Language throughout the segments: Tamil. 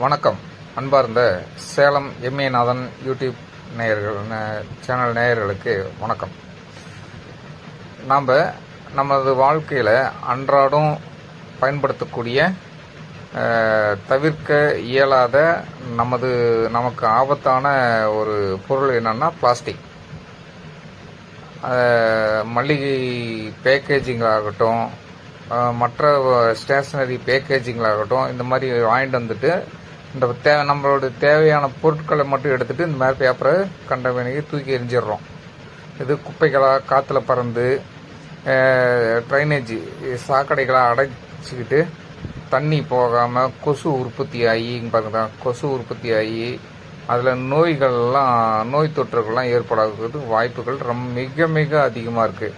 வணக்கம். அன்பார்ந்த சேலம் எம்ஏ நாதன் யூடியூப் நேயர்கள் சேனல் நேயர்களுக்கு வணக்கம். நாம் நமது வாழ்க்கையில் அன்றாடம் பயன்படுத்தக்கூடிய தவிர்க்க இயலாத நமது நமக்கு ஆபத்தான ஒரு பொருள் என்னன்னா பிளாஸ்டிக். மல்லிகை மளிகை பேக்கேஜிங்களாகட்டும் மற்ற ஸ்டேஷனரி பேக்கேஜிங்களாகட்டும் இந்த மாதிரி வாங்கிட்டு வந்துட்டு இந்த தேவை நம்மளோட தேவையான பொருட்களை மட்டும் எடுத்துகிட்டு இந்த மாதிரி பேப்பரை கண்டவனைக்கு தூக்கி எரிஞ்சிடுறோம் இது குப்பைகளாக காற்றுல பறந்து ட்ரைனேஜ் சாக்கடைகளாக அடைச்சிக்கிட்டு தண்ணி போகாமல் கொசு உற்பத்தி ஆகி இங்க பாருங்க கொசு உற்பத்தி ஆகி அதில் நோய்கள்லாம் நோய் தொற்றுகள்லாம் ஏற்படாததுக்கு வாய்ப்புகள் ரொம்ப மிக மிக அதிகமாக இருக்குது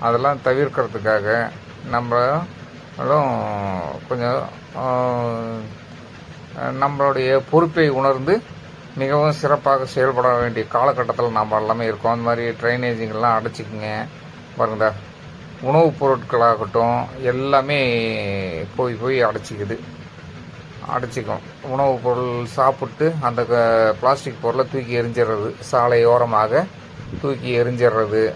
அதெல்லாம் தவிர்க்கிறதுக்காக நம்மளும் கொஞ்சம் நம்மளுடைய பொறுப்பை உணர்ந்து மிகவும் சிறப்பாக செயல்பட வேண்டிய காலகட்டத்தில் நாம் எல்லாமே இருக்கோம். அந்த மாதிரி ட்ரைனேஜிங்கெல்லாம் அடைச்சிக்குங்க. பாருங்க உணவுப் பொருட்களாகட்டும் எல்லாமே போய் போய் அடைச்சிக்குது. அடைச்சிக்கும். உணவுப் பொருள் சாப்பிட்டு அந்த பிளாஸ்டிக் பொருளை தூக்கி எரிஞ்சிடுறது. சாலையோரமாக தூக்கி எரிஞ்சிடுறது.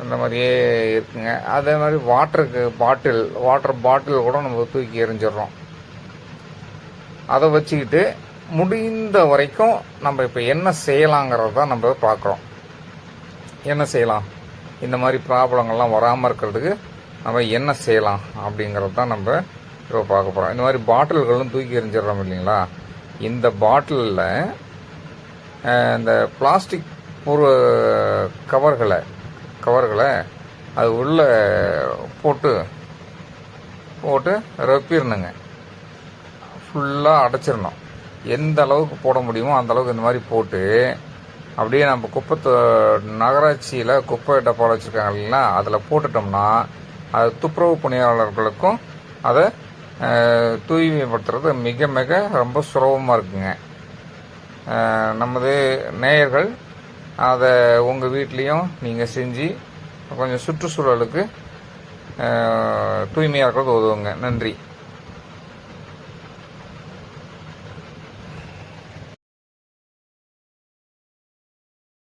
அந்த மாதிரியே இருக்குங்க. அதே மாதிரி வாட்டருக்கு பாட்டில் வாட்டர் பாட்டில் கூட நம்ம தூக்கி எரிஞ்சிடுறோம். அதை வச்சுக்கிட்டு முடிந்த வரைக்கும் நம்ம இப்போ என்ன செய்யலாங்கிறத தான் நம்ம பார்க்குறோம். என்ன செய்யலாம்? இந்த மாதிரி ப்ராப்ளங்கள்லாம் வராமல் இருக்கிறதுக்கு நம்ம என்ன செய்யலாம் அப்படிங்கிறது தான் நம்ம இப்போ பார்க்க போகிறோம் இந்த மாதிரி பாட்டில்களும் தூக்கி எறிஞ்சிடறோம் இல்லைங்களா? இந்த பாட்டிலில் இந்த பிளாஸ்டிக் பொரு கவர்களை கவர்களை அது உள்ளே போட்டு போட்டு ரப்பிடணுங்க. ஃபுல்லாக அடைச்சிடணும் எந்த அளவுக்கு போட முடியுமோ அந்த அளவுக்கு இந்த மாதிரி போட்டு அப்படியே நம்ம குப்பை நகராட்சியில் குப்பை டப்பாவில் வச்சுருக்காங்க இல்லைங்களா அதில் போட்டுட்டோம்னா அது துப்புரவு பணியாளர்களுக்கும் அதை தூய்மைப்படுத்துறது மிக மிக ரொம்ப சுலபமாக இருக்குங்க. நமது நேயர்கள் அதை உங்கள் வீட்லேயும் நீங்கள் செஞ்சு கொஞ்சம் சுற்றுச்சூழலுக்கு தூய்மையாக இருக்கிறது உதவுங்க. நன்றி.